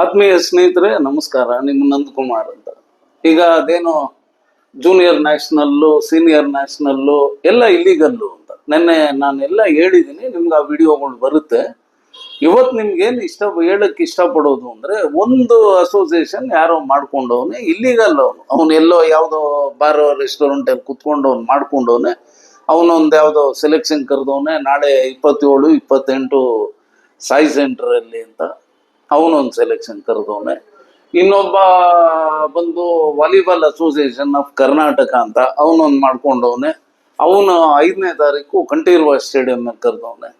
ಆತ್ಮೀಯ ಸ್ನೇಹಿತರೆ, ನಮಸ್ಕಾರ. ನಿಮ್ಮ ನಂದಕುಮಾರ್ ಅಂತ. ಈಗ ಅದೇನು ಜೂನಿಯರ್ ನ್ಯಾಷನಲ್ಲು ಸೀನಿಯರ್ ನ್ಯಾಷನಲ್ಲು ಎಲ್ಲ ಇಲ್ಲಿಗಲ್ಲು ಅಂತ. ನೆನ್ನೆ ನಾನೆಲ್ಲ ಹೇಳಿದ್ದೀನಿ, ನಿಮ್ಗೆ ಆ ವಿಡಿಯೋಗಳು ಬರುತ್ತೆ. ಇವತ್ತು ನಿಮ್ಗೇನು ಇಷ್ಟ ಹೇಳಕ್ಕೆ ಇಷ್ಟಪಡೋದು ಅಂದ್ರೆ, ಒಂದು ಅಸೋಸಿಯೇಷನ್ ಯಾರೋ ಮಾಡ್ಕೊಂಡವನೆ ಇಲ್ಲಿಗಲ್ಲ ಅವನು. ಅವನು ಎಲ್ಲೋ ಯಾವುದೋ ಬಾರ್ ರೆಸ್ಟೋರೆಂಟ್ ಅಲ್ಲಿ ಕುತ್ಕೊಂಡು ಅವ್ನು ಮಾಡ್ಕೊಂಡವನೆ ಅವನೊಂದು ಯಾವುದೋ ಸೆಲೆಕ್ಷನ್ ಕರೆದವನೇ, ನಾಳೆ ಇಪ್ಪತ್ತೇಳು, ಇಪ್ಪತ್ತೆಂಟು, ಸಾಯಿ ಸೆಂಟರ್ ಅಲ್ಲಿ ಅಂತ. ಅವನೊಂದು ಸೆಲೆಕ್ಷನ್ ಕರೆದವನೆ ಇನ್ನೊಬ್ಬ ಬಂದು ವಾಲಿಬಾಲ್ ಅಸೋಸಿಯೇಷನ್ ಆಫ್ ಕರ್ನಾಟಕ ಅಂತ ಅವನೊಂದು ಮಾಡ್ಕೊಂಡವನೆ ಅವನು. ಐದನೇ ತಾರೀಕು ಕಂಠೀರ್ವ ಸ್ಟೇಡಿಯಂ ಕರೆದವನೆ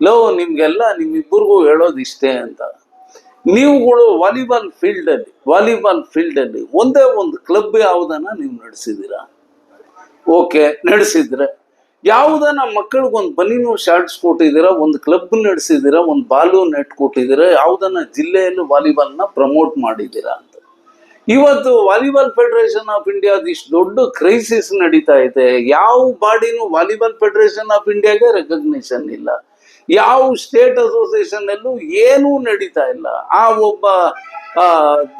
ಲೋ, ನಿಮ್ಗೆಲ್ಲ ನಿಮ್ಮಿಬ್ಬರಿಗೂ ಹೇಳೋದು ಇಷ್ಟೇ ಅಂತ. ನೀವುಗಳು ವಾಲಿಬಾಲ್ ಫೀಲ್ಡ್ ಅಲ್ಲಿ ವಾಲಿಬಾಲ್ ಫೀಲ್ಡ್ ಅಲ್ಲಿ ಒಂದೇ ಒಂದು ಕ್ಲಬ್ ಯಾವುದನ್ನ ನೀವು ನಡೆಸಿದ್ದೀರಾ ಓಕೆ ನಡೆಸಿದ್ರೆ. ಯಾವುದನ್ನ ಮಕ್ಕಳಿಗೊಂದು ಬನೀನು ಶಾರ್ಟ್ಸ್ ಕೊಟ್ಟಿದ್ದೀರಾ ಒಂದು ಕ್ಲಬ್ ನಡೆಸಿದ್ದೀರಾ ಒಂದು ಬಾಲು ನೆಟ್ ಕೊಟ್ಟಿದ್ದೀರಾ ಯಾವುದನ್ನ ಜಿಲ್ಲೆಯಲ್ಲೂ ವಾಲಿಬಾಲ್ನ ಪ್ರಮೋಟ್ ಮಾಡಿದ್ದೀರಾ ಅಂತ. ಇವತ್ತು ವಾಲಿಬಾಲ್ ಫೆಡರೇಷನ್ ಆಫ್ ಇಂಡಿಯಾದ ಇಷ್ಟು ದೊಡ್ಡ ಕ್ರೈಸಿಸ್ ನಡೀತಾ ಇದೆ. ಯಾವ ಬಾಡಿನೂ ವಾಲಿಬಾಲ್ ಫೆಡರೇಷನ್ ಆಫ್ ಇಂಡಿಯಾಗೆ ರೆಕಗ್ನಿಷನ್ ಇಲ್ಲ. ಯಾವ ಸ್ಟೇಟ್ ಅಸೋಸಿಯೇಷನ್ ಅಲ್ಲೂ ಏನೂ ನಡೀತಾ ಇಲ್ಲ. ಆ ಒಬ್ಬ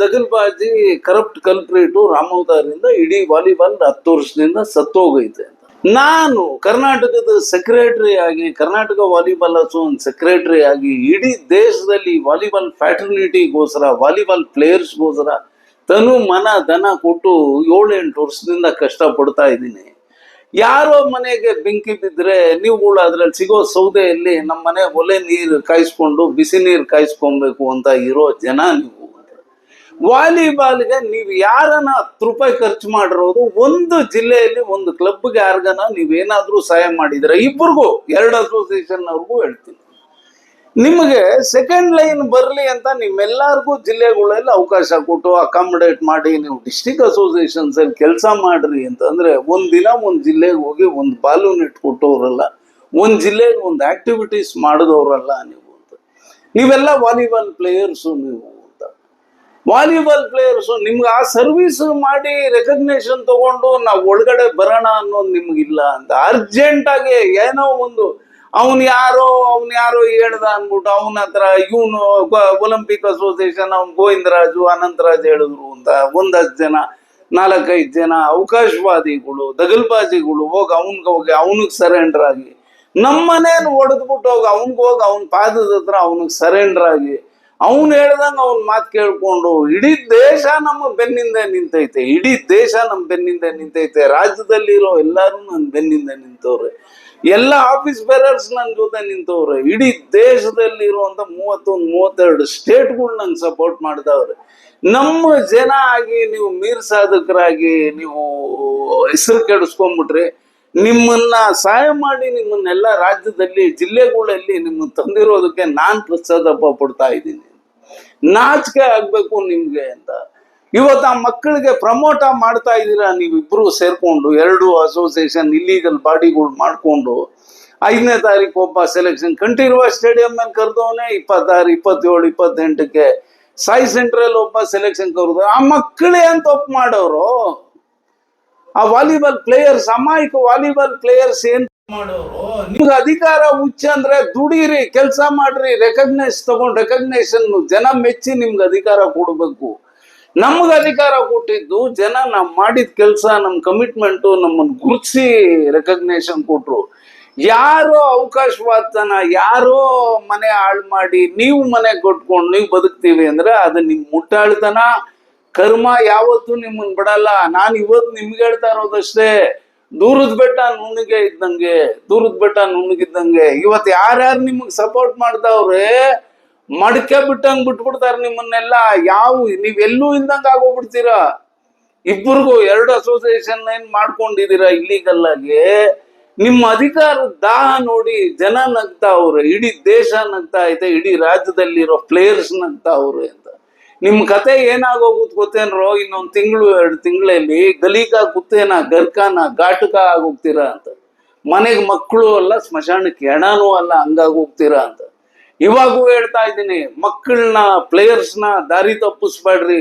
ದಗಲ್ಬಾಜಿ, ಕರಪ್ಟ್ ಕಲ್ಪ್ರೇಟು ರಾಮೌದರಿಂದ ಇಡೀ ವಾಲಿಬಾಲ್ ಹತ್ತು ವರ್ಷದಿಂದ ಸತ್ತೋಗೈತೆ ನಾನು ಕರ್ನಾಟಕದ ಸೆಕ್ರೆಟರಿ ಆಗಿ, ಕರ್ನಾಟಕ ವಾಲಿಬಾಲ್ ಅಸೋನ್ ಸೆಕ್ರೆಟರಿ ಆಗಿ, ಇಡೀ ದೇಶದಲ್ಲಿ ವಾಲಿಬಾಲ್ ಫ್ಯಾಟರ್ನಿಟಿಗೋಸ್ಕರ ವಾಲಿಬಾಲ್ ಪ್ಲೇಯರ್ಸ್ಗೋಸ್ಕರ ತನು ಮನ ದನ ಕೊಟ್ಟು ಏಳೆಂಟು ವರ್ಷದಿಂದ ಕಷ್ಟ ಪಡ್ತಾ ಇದ್ದೀನಿ. ಯಾರೋ ಮನೆಗೆ ಬೆಂಕಿ ಬಿದ್ದರೆ ನೀವುಗಳು ಅದರಲ್ಲಿ ಸಿಗೋ ಸೌದೆಯಲ್ಲಿ ನಮ್ಮ ಮನೆ ಒಲೆ ನೀರು ಕಾಯಿಸ್ಕೊಂಡು, ಬಿಸಿ ನೀರು ಕಾಯಿಸ್ಕೊಬೇಕು ಅಂತ ಇರೋ ಜನ ನೀವು. ವಾಲಿಬಾಲ್ಗೆ ನೀವು ಯಾರನ್ನ ಹತ್ತು ರೂಪಾಯಿ ಖರ್ಚು ಮಾಡಿರೋದು, ಒಂದು ಜಿಲ್ಲೆಯಲ್ಲಿ ಒಂದು ಕ್ಲಬ್ಗೆ ಯಾರಿಗನ ನೀವೇನಾದ್ರೂ ಸಹಾಯ ಮಾಡಿದ್ರೆ ಇಬ್ಬರಿಗೂ ಎರಡು ಅಸೋಸಿಯೇಷನ್ ಅವ್ರಿಗೂ ಹೇಳ್ತೀನಿ. ನಿಮಗೆ ಸೆಕೆಂಡ್ ಲೈನ್ ಬರಲಿ ಅಂತ ನಿಮ್ಮೆಲ್ಲರಿಗೂ ಜಿಲ್ಲೆಗಳಲ್ಲಿ ಅವಕಾಶ ಕೊಟ್ಟು ಅಕಾಮಡೇಟ್ ಮಾಡಿ, ನೀವು ಡಿಸ್ಟಿಕ್ ಅಸೋಸಿಯೇಷನ್ಸ್ ಅಲ್ಲಿ ಕೆಲಸ ಮಾಡ್ರಿ ಅಂತಂದ್ರೆ ದಿನ ಒಂದು ಜಿಲ್ಲೆಗೆ ಹೋಗಿ ಒಂದು ಬಾಲು ನೆಟ್ ಕೊಟ್ಟವ್ರಲ್ಲ ಒಂದು ಜಿಲ್ಲೆಗೆ ಒಂದು ಆಕ್ಟಿವಿಟೀಸ್ ಮಾಡಿದವ್ರಲ್ಲ ನೀವು ನೀವೆಲ್ಲ ವಾಲಿಬಾಲ್ ಪ್ಲೇಯರ್ಸು ನೀವು. ವಾಲಿಬಾಲ್ ಪ್ಲೇಯರ್ಸು ನಿಮ್ಗೆ ಆ ಸರ್ವಿಸ್ ಮಾಡಿ ರೆಕಗ್ನೇಷನ್ ತಗೊಂಡು ನಾವು ಒಳಗಡೆ ಬರೋಣ ಅನ್ನೋದು ನಿಮ್ಗಿಲ್ಲ ಅಂತ. ಅರ್ಜೆಂಟ್ ಆಗಿ ಏನೋ ಒಂದು ಅವನು ಯಾರೋ ಅವನು ಯಾರೋ ಹೇಳ್ದ ಅಂದ್ಬಿಟ್ಟು ಅವನ ಹತ್ರ ಇವನು ಒಲಿಂಪಿಕ್ ಅಸೋಸಿಯೇಷನ್ ಅವ್ನ್ ಗೋವಿಂದರಾಜು, ಅನಂತರಾಜ್ ಹೇಳಿದ್ರು ಅಂತ. ಒಂದಷ್ಟು ಜನ, ನಾಲ್ಕೈದು ಜನ ಅವಕಾಶವಾದಿಗಳು, ದಗಲ್ಬಾಜಿಗಳು ಹೋಗಿ ಅವನ್ಗೆ ಹೋಗಿ ಅವನಿಗೆ ಸರೆಂಡರ್ ಆಗಿ. ನಮ್ಮನೇನು ಹೊಡೆದ್ಬಿಟ್ಟು ಹೋಗಿ ಅವನ್ಗೆ ಹೋಗಿ ಅವನ ಪಾದದ ಹತ್ರ ಅವನಿಗೆ ಸರೆಂಡರ್ ಆಗಿ ಅವ್ನು ಹೇಳ್ದಂಗ ಅವನ್ ಮಾತು ಕೇಳ್ಕೊಂಡು ಇಡೀ ದೇಶ ನಮ್ಮ ಬೆನ್ನಿಂದ ನಿಂತೈತೆ, ಇಡೀ ದೇಶ ನಮ್ಮ ಬೆನ್ನಿಂದ ನಿಂತೈತೆ, ರಾಜ್ಯದಲ್ಲಿರೋ ಎಲ್ಲರೂ ನನ್ನ ಬೆನ್ನಿಂದ ನಿಂತವ್ರೆ, ಎಲ್ಲ ಆಫೀಸ್ ಬೇರರ್ಸ್ ನನ್ನ ಜೊತೆ ನಿಂತವ್ರೆ, ಇಡೀ ದೇಶದಲ್ಲಿ ಇರುವಂತ ಮೂವತ್ತೊಂದು, ಮೂವತ್ತೆರಡು ಸ್ಟೇಟ್ಗಳು ನಂಗೆ ಸಪೋರ್ಟ್ ಮಾಡಿದವ್ರೆ. ನಮ್ಮ ಜನ ಆಗಿ ನೀವು ಮೀರ್ ಸಾಧಕರಾಗಿ ನೀವು ಹೆಸರು ಕೆಡಿಸ್ಕೊಂಡ್ಬಿಟ್ರಿ ನಿಮ್ಮನ್ನ ಸಹಾಯ ಮಾಡಿ ನಿಮ್ಮನ್ನೆಲ್ಲ ರಾಜ್ಯದಲ್ಲಿ, ಜಿಲ್ಲೆಗಳಲ್ಲಿ ನಿಮ್ಮ ತಂದಿರೋದಕ್ಕೆ ನಾನು ಪ್ರಸಾದಪ್ಪ ಪಡ್ತಾ ಇದ್ದೀನಿ. ನಾಚಿಕೆ ಆಗ್ಬೇಕು ನಿಮ್ಗೆ ಅಂತ. ಇವತ್ತು ಆ ಮಕ್ಕಳಿಗೆ ಪ್ರಮೋಟ ಮಾಡ್ತಾ ಇದ್ದೀರಾ ನೀವಿಬ್ರು ಸೇರ್ಕೊಂಡು, ಎರಡು ಅಸೋಸಿಯೇಷನ್ ಇಲ್ಲೀಗಲ್ ಬಾಡಿಗಳು ಮಾಡಿಕೊಂಡು, ಐದನೇ ತಾರೀಕು ಒಬ್ಬ ಸೆಲೆಕ್ಷನ್ ಕಂಠೀರವ ಸ್ಟೇಡಿಯಂ ಮೇಲೆ ಕರೆದವನೇ ಇಪ್ಪತ್ತಾರು, ಇಪ್ಪತ್ತೇಳು, ಇಪ್ಪತ್ತೆಂಟಕ್ಕೆ ಸಾಯಿ ಸೆಂಟ್ರಲ್ ಒಬ್ಬ ಸೆಲೆಕ್ಷನ್ ಕರೆದ, ಆ ಮಕ್ಕಳೇ ಅಂತ ಒಪ್ಪು ಮಾಡೋರು. ಆ ವಾಲಿಬಾಲ್ ಪ್ಲೇಯರ್ಸ್ ಅಮಾಯಕ ವಾಲಿಬಾಲ್ ಪ್ಲೇಯರ್ಸ್ ಏನ್ ಮಾಡೋರು? ನಿಮ್ಗೆ ಅಧಿಕಾರ ಹುಚ್ಚ ಅಂದ್ರೆ ದುಡೀರಿ, ಕೆಲಸ ಮಾಡ್ರಿ ರೆಕಗ್ನೈಸ್ ತಗೊಂಡ್ ರೆಕಗ್ನೇಷನ್ ಜನ ಮೆಚ್ಚಿ ನಿಮ್ಗೆ ಅಧಿಕಾರ ಕೊಡ್ಬೇಕು. ನಮ್ಗೆ ಅಧಿಕಾರ ಕೊಟ್ಟಿದ್ದು ಜನ ನಮ್ ಮಾಡಿದ ಕೆಲಸ, ನಮ್ ಕಮಿಟ್ಮೆಂಟು ನಮ್ಮನ್ನ ಗುರುತಿಸಿ ರೆಕಗ್ನೇಷನ್ ಕೊಟ್ರು. ಯಾರೋ ಅವಕಾಶವಾದನ ಯಾರೋ ಮನೆ ಹಾಳು ಮಾಡಿ, ನೀವು ಮನೆ ಕೊಟ್ಕೊಂಡು ನೀವು ಬದುಕ್ತೀವಿ ಅಂದ್ರೆ ಅದು ನಿಮ್ ಮುಟ್ಟಾಳ್ತನ. ಕರ್ಮ ಯಾವತ್ತೂ ನಿಮ್ಮನ್ ಬಿಡಲ್ಲ. ನಾನು ಇವತ್ತು ನಿಮ್ಗೆ ಹೇಳ್ತಾ ಇರೋದಷ್ಟೇ ದೂರದ ಬೆಟ್ಟ ನುಣ್ಣಗೆ ಇದ್ದಂಗೆ, ದೂರದ ಬೆಟ್ಟ ನುಣ್ಣಗಿದ್ದಂಗೆ. ಇವತ್ತು ಯಾರ್ಯಾರು ನಿಮಗೆ ಸಪೋರ್ಟ್ ಮಾಡ್ತಾವ್ರೆ ಮಡಕೆ ಬಿಟ್ಟಂಗ್ ಬಿಟ್ಬಿಡ್ತಾರೆ ನಿಮ್ಮನ್ನೆಲ್ಲ. ಯಾವ ನೀವೆಲ್ಲೂ ಇಲ್ದಂಗ ಆಗೋಗ್ಬಿಡ್ತೀರ? ಇಬ್ಬರಿಗೂ ಎರಡು ಅಸೋಸಿಯೇಷನ್ ಏನ್ ಮಾಡ್ಕೊಂಡಿದ್ದೀರಾ ಇಲ್ಲಿಗಲ್ ಆಗಿ? ನಿಮ್ಮ ಅಧಿಕಾರದ ದಾಹ ನೋಡಿ ಜನ ನಗ್ತಾವ್ರೆ ಇಡೀ ದೇಶ ನಗ್ತಾ ಐತೆ, ಇಡೀ ರಾಜ್ಯದಲ್ಲಿರೋ ಪ್ಲೇಯರ್ಸ್ ನಗ್ತಾವ್ರೆ ಅಂತ ನಿಮ್ ಕತೆ ಏನಾಗೋಗುತ್ತೆ ಗೊತ್ತೇನ್ರೋ ಇನ್ನೊಂದು ತಿಂಗಳು, ಎರಡು ತಿಂಗಳಲ್ಲಿ ಗಲೀಕ ಕುತ್ತೇನ, ಗರ್ಕಾನ, ಘಾಟಕ ಆಗೋಗ್ತೀರಾ ಅಂತ. ಮನೆಗೆ ಮಕ್ಕಳು ಅಲ್ಲ, ಸ್ಮಶಾನಕ್ಕೆ ಹೆಣನೂ ಅಲ್ಲ ಹಂಗಾಗೋಗ್ತೀರಾ ಅಂತ. ಇವಾಗೂ ಹೇಳ್ತಾ ಇದ್ದೀನಿ ಮಕ್ಕಳನ್ನ ಪ್ಲೇಯರ್ಸ್ನ ದಾರಿ ತಪ್ಪಿಸ್ಬೇಡ್ರಿ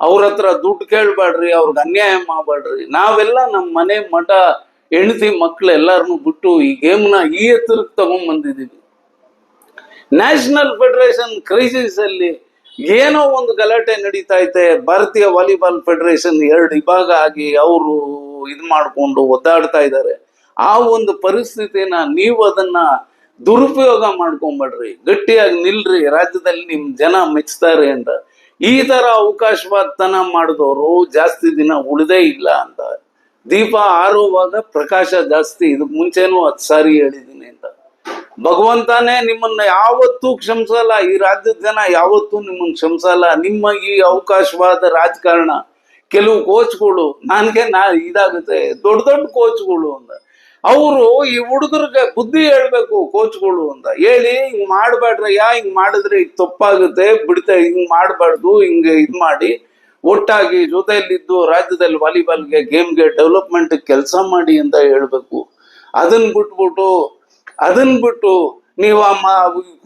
ಅವ್ರ ಹತ್ರ ದುಡ್ಡು ಕೇಳ್ಬೇಡ್ರಿ, ಅವ್ರಿಗೆ ಅನ್ಯಾಯ ಮಾಡಬೇಡ್ರಿ. ನಾವೆಲ್ಲ ನಮ್ಮ ಮನೆ ಮಠ ಹೆಂಡತಿ ಮಕ್ಳು ಎಲ್ಲಾರನು ಬಿಟ್ಟು ಈ ಗೇಮ್ನ ಈ ಎತ್ತರಕ್ಕೆ ತಗೊಂಡ್ ಬಂದಿದೀವಿ ನ್ಯಾಷನಲ್ ಫೆಡರೇಷನ್ ಕ್ರೈಸಿಸ್ ಅಲ್ಲಿ ಏನೋ ಒಂದು ಗಲಾಟೆ ನಡೀತಾ ಐತೆ ಭಾರತೀಯ ವಾಲಿಬಾಲ್ ಫೆಡರೇಷನ್ ಎರಡು ವಿಭಾಗ ಆಗಿ ಅವರು ಇದು ಮಾಡಿಕೊಂಡು ಒದ್ದಾಡ್ತಾ ಇದ್ದಾರೆ. ಆ ಒಂದು ಪರಿಸ್ಥಿತಿನ ನೀವು ಅದನ್ನ ದುರುಪಯೋಗ ಮಾಡ್ಕೊಂಬೇಡ್ರಿ. ಗಟ್ಟಿಯಾಗಿ ನಿಲ್ರಿ. ರಾಜ್ಯದಲ್ಲಿ ನಿಮ್ ಜನ ಮೆಚ್ತಾರೆ ಅಂತ. ಈ ತರ ಅವಕಾಶವಾದತನ ಮಾಡಿದವರು ಜಾಸ್ತಿ ದಿನ ಉಳಿದೇ ಇಲ್ಲ ಅಂತ. ದೀಪ ಆರುವಾಗ ಪ್ರಕಾಶ ಜಾಸ್ತಿ. ಇದಕ್ ಮುಂಚೆನೂ ಹತ್ತು ಸಾರಿ ಹೇಳಿದ್ದೀನಿ ಅಂತ. ಭಗವಂತನೇ ನಿಮ್ಮನ್ನ ಯಾವತ್ತೂ ಕ್ಷಮಿಸಲ್ಲ. ಈ ರಾಜ್ಯದ ಜನ ಯಾವತ್ತೂ ನಿಮ್ಮನ್ನ ಕ್ಷಮಿಸಲ್ಲ. ನಿಮ್ಮ ಈ ಅವಕಾಶವಾದ ರಾಜಕಾರಣ. ಕೆಲವು ಕೋಚ್ಗಳು, ನನಗೆ ನಾ ಇದಾಗುತ್ತೆ. ದೊಡ್ಡ ದೊಡ್ಡ ಕೋಚ್ಗಳು ಅಂತ. ಅವರು ಈ ಹುಡುಗರಿಗೆ ಬುದ್ಧಿ ಹೇಳ್ಬೇಕು ಕೋಚ್ಗಳು ಅಂತ. ಹೇಳಿ, ಹಿಂಗ್ ಮಾಡ್ಬೇಡ್ರಯ್ಯ ಹಿಂಗ್ ಮಾಡಿದ್ರೆ ಈಗ ತಪ್ಪಾಗುತ್ತೆ. ಬಿಡ್ತಾ, ಹಿಂಗ್ ಮಾಡ್ಬಾರ್ದು, ಹಿಂಗೆ ಇದ್ ಮಾಡಿ. ಒಟ್ಟಾಗಿ ಜೊತೆಯಲ್ಲಿದ್ದು ರಾಜ್ಯದಲ್ಲಿ ವಾಲಿಬಾಲ್ಗೆ ಗೇಮ್ಗೆ ಡೆವಲಪ್ಮೆಂಟ್ ಕೆಲಸ ಮಾಡಿ ಅಂತ ಹೇಳ್ಬೇಕು. ಅದನ್ನ ಬಿಟ್ಬಿಟ್ಟು ಅದನ್ನ ಬಿಟ್ಟು ನೀವು ಆ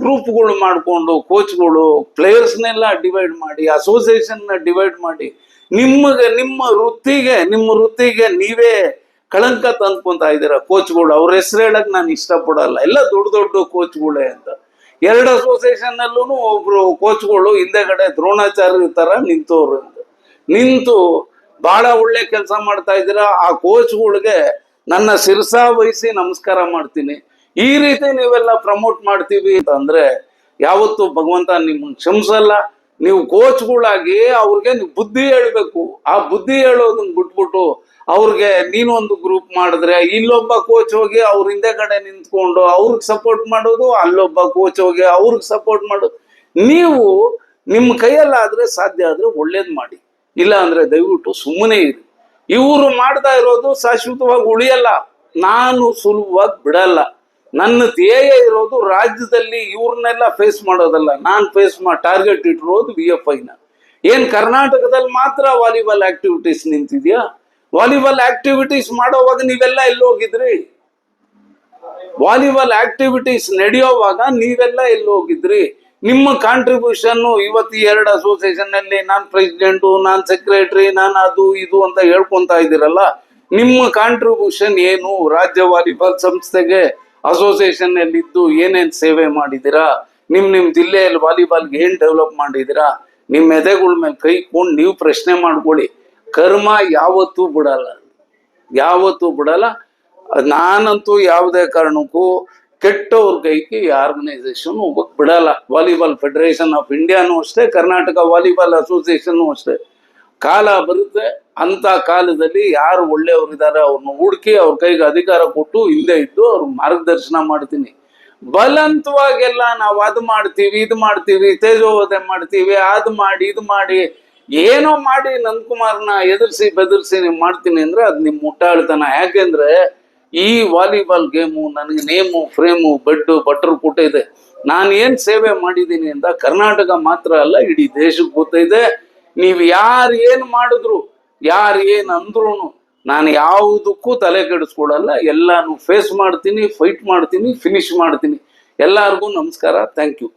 ಗ್ರೂಪ್ಗಳು ಮಾಡಿಕೊಂಡು ಕೋಚ್ಗಳು, ಪ್ಲೇಯರ್ಸ್ನೆಲ್ಲ ಡಿವೈಡ್ ಮಾಡಿ, ಅಸೋಸಿಯೇಷನ್ನ ಡಿವೈಡ್ ಮಾಡಿ ನಿಮಗೆ ನಿಮ್ಮ ವೃತ್ತಿಗೆ ನಿಮ್ಮ ವೃತ್ತಿಗೆ ನೀವೇ ಕಳಂಕ ತಂದ್ಕೊಂತ ಇದ್ದೀರಾ ಕೋಚ್ಗಳು? ಅವ್ರ ಹೆಸರು ಹೇಳಕ್ ನಾನು ಇಷ್ಟಪಡಲ್ಲ. ಎಲ್ಲ ದೊಡ್ಡ ದೊಡ್ಡ ಕೋಚ್ಗಳೇ ಅಂತ. ಎರಡು ಅಸೋಸಿಯೇಷನ್ ಅಲ್ಲೂ ಒಬ್ರು ಕೋಚ್ಗಳು, ಹಿಂದೆಗಡೆ ದ್ರೋಣಾಚಾರ್ಯ ತರ ನಿಂತವ್ರು ಅಂತ. ನಿಂತು ಬಹಳ ಒಳ್ಳೆ ಕೆಲಸ ಮಾಡ್ತಾ ಇದ್ದೀರಾ? ಆ ಕೋಚ್ಗಳಿಗೆ ನನ್ನ ಶಿರಸಾ ವಹಿಸಿ ನಮಸ್ಕಾರ ಮಾಡ್ತೀನಿ. ಈ ರೀತಿ ನೀವೆಲ್ಲ ಪ್ರಮೋಟ್ ಮಾಡ್ತೀವಿ ಅಂತಂದ್ರೆ ಯಾವತ್ತು ಭಗವಂತ ನಿಮ್ಮನ್ನ ಕ್ಷಮಿಸಲ್ಲ. ನೀವು ಕೋಚ್ಗಳಾಗಿ ಅವ್ರಿಗೆ ನೀವು ಬುದ್ಧಿ ಹೇಳ್ಬೇಕು. ಆ ಬುದ್ಧಿ ಹೇಳೋದನ್ನ ಬಿಟ್ಬಿಟ್ಟು ಅವ್ರಿಗೆ ನೀನೊಂದು ಗ್ರೂಪ್ ಮಾಡಿದ್ರೆ ಇಲ್ಲೊಬ್ಬ ಕೋಚ್ ಹೋಗಿ ಅವ್ರ ಹಿಂದೆ ಕಡೆ ನಿಂತ್ಕೊಂಡು ಅವ್ರಿಗೆ ಸಪೋರ್ಟ್ ಮಾಡೋದು, ಅಲ್ಲೊಬ್ಬ ಕೋಚ್ ಹೋಗಿ ಅವ್ರಿಗೆ ಸಪೋರ್ಟ್ ಮಾಡೋದು. ನೀವು ನಿಮ್ಮ ಕೈಯಲ್ಲಾದ್ರೆ ಸಾಧ್ಯ ಆದ್ರೆ ಒಳ್ಳೇದ್ ಮಾಡಿ. ಇಲ್ಲ ಅಂದ್ರೆ ದಯವಿಟ್ಟು ಸುಮ್ಮನೆ ಇರಿ. ಇವರು ಮಾಡ್ತಾ ಇರೋದು ಶಾಶ್ವತವಾಗಿ ಉಳಿಯಲ್ಲ. ನಾನು ಸುಲಭವಾಗಿ ಬಿಡಲ್ಲ. ನನ್ನ ಧ್ಯೇಯ ಇರೋದು ರಾಜ್ಯದಲ್ಲಿ ಇವ್ರನ್ನೆಲ್ಲ ಫೇಸ್ ಮಾಡೋದಲ್ಲ. ನಾನು ಫೇಸ್ ಮಾಡಿ ಟಾರ್ಗೆಟ್ ಇಟ್ಟಿರೋದು ವಿ ಎಫ್ ಐನ ಏನ್ ಕರ್ನಾಟಕದಲ್ಲಿ ಮಾತ್ರ ವಾಲಿಬಾಲ್ ಆಕ್ಟಿವಿಟೀಸ್ ನಿಂತಿದ್ಯಾ? ವಾಲಿಬಾಲ್ ಆಕ್ಟಿವಿಟೀಸ್ ಮಾಡೋವಾಗ ನೀವೆಲ್ಲ ಎಲ್ಲಿ ಹೋಗಿದ್ರಿ ವಾಲಿಬಾಲ್ ಆಕ್ಟಿವಿಟೀಸ್ ನಡೆಯೋವಾಗ ನೀವೆಲ್ಲ ಎಲ್ಲಿ ಹೋಗಿದ್ರಿ ನಿಮ್ಮ ಕಾಂಟ್ರಿಬ್ಯೂಷನ್ ಇವತ್ತು ಎರಡು ಅಸೋಸಿಯೇಷನ್ ಅಲ್ಲಿ ನಾನು ಪ್ರೆಸಿಡೆಂಟು ನಾನು ಸೆಕ್ರೆಟರಿ ನಾನು ಅದು, ಇದು ಅಂತ ಹೇಳ್ಕೊಂತ ಇದ್ದೀರಲ್ಲ? ನಿಮ್ಮ ಕಾಂಟ್ರಿಬ್ಯೂಷನ್ ಏನು ರಾಜ್ಯ ವಾಲಿಬಾಲ್ ಸಂಸ್ಥೆಗೆ? ಅಸೋಸಿಯೇಷನ್ ಅಲ್ಲಿ ಇದ್ದು ಏನೇನ್ ಸೇವೆ ಮಾಡಿದಿರಾ ನಿಮ್ ನಿಮ್ ಜಿಲ್ಲೆಯಲ್ಲಿ ವಾಲಿಬಾಲ್ಗೆ ಏನ್ ಡೆವಲಪ್ ಮಾಡಿದಿರಾ ನಿಮ್ ಎದೆಗಳ ಮೇಲೆ ಕೈ ಕೊಂಡು ನೀವು ಪ್ರಶ್ನೆ ಮಾಡ್ಕೊಳ್ಳಿ. ಕರ್ಮ ಯಾವತ್ತೂ ಬಿಡಲ್ಲ. ಯಾವತ್ತೂ ಬಿಡಲ್ಲ. ನಾನಂತೂ ಯಾವುದೇ ಕಾರಣಕ್ಕೂ ಕೆಟ್ಟವ್ರ ಕೈಗೆ ಈ ಆರ್ಗನೈಸೇಷನ್ ಬಿಡಲ್ಲ. ವಾಲಿಬಾಲ್ ಫೆಡರೇಷನ್ ಆಫ್ ಇಂಡಿಯಾನು ಅಷ್ಟೇ, ಕರ್ನಾಟಕ ವಾಲಿಬಾಲ್ ಅಸೋಸಿಯೇಷನ್ ಅಷ್ಟೇ. ಕಾಲ ಬರುತ್ತೆ, ಅಂತ ಕಾಲದಲ್ಲಿ ಯಾರು ಒಳ್ಳೆಯವರಿದ್ದಾರೆ ಅವ್ರನ್ನ ಹುಡುಕಿ ಅವ್ರ ಕೈಗೆ ಅಧಿಕಾರ ಕೊಟ್ಟು ಹಿಂದೆ ಇದ್ದು ಅವ್ರ ಮಾರ್ಗದರ್ಶನ ಮಾಡ್ತೀನಿ. ಬಲವಂತವಾಗೆಲ್ಲ ನಾವು ಅದು ಮಾಡ್ತೀವಿ, ಇದು ಮಾಡ್ತೀವಿ, ತೇಜೋವಧೆ ಮಾಡ್ತೀವಿ, ಅದು ಮಾಡಿ, ಇದು ಮಾಡಿ, ಏನೋ ಮಾಡಿ ನಂದಕುಮಾರ್ನ ಎದುರಿಸಿ ಬೆದರಿಸಿ ನೀವು ಮಾಡ್ತೀನಿ ಅಂದ್ರೆ ಅದು ನಿಮ್ಮ ಮುಟ್ಟಾಳ್ತನ. ಯಾಕೆಂದ್ರೆ ಈ ವಾಲಿಬಾಲ್ ಗೇಮು ನನಗೆ ನೇಮು, ಫ್ರೇಮು ಬೆಡ್ ಬಟರ್ ಕೊಟ್ಟಿದೆ ನಾನು ಏನು ಸೇವೆ ಮಾಡಿದ್ದೀನಿ ಅಂತ ಕರ್ನಾಟಕ ಮಾತ್ರ ಅಲ್ಲ, ಇಡೀ ದೇಶಕ್ಕೆ ಗೊತ್ತಿದೆ ನೀವು ಯಾರು ಏನು ಮಾಡಿದ್ರು, ಯಾರು ಏನು ಅಂದ್ರು ನಾನು ಯಾವುದಕ್ಕೂ ತಲೆ ಕೆಡಿಸ್ಕೊಡಲ್ಲ ಎಲ್ಲಾನು ಫೇಸ್ ಮಾಡ್ತೀನಿ ಫೈಟ್ ಮಾಡ್ತೀನಿ ಫಿನಿಶ್ ಮಾಡ್ತೀನಿ. ಎಲ್ಲರಿಗೂ ನಮಸ್ಕಾರ ಥ್ಯಾಂಕ್ ಯು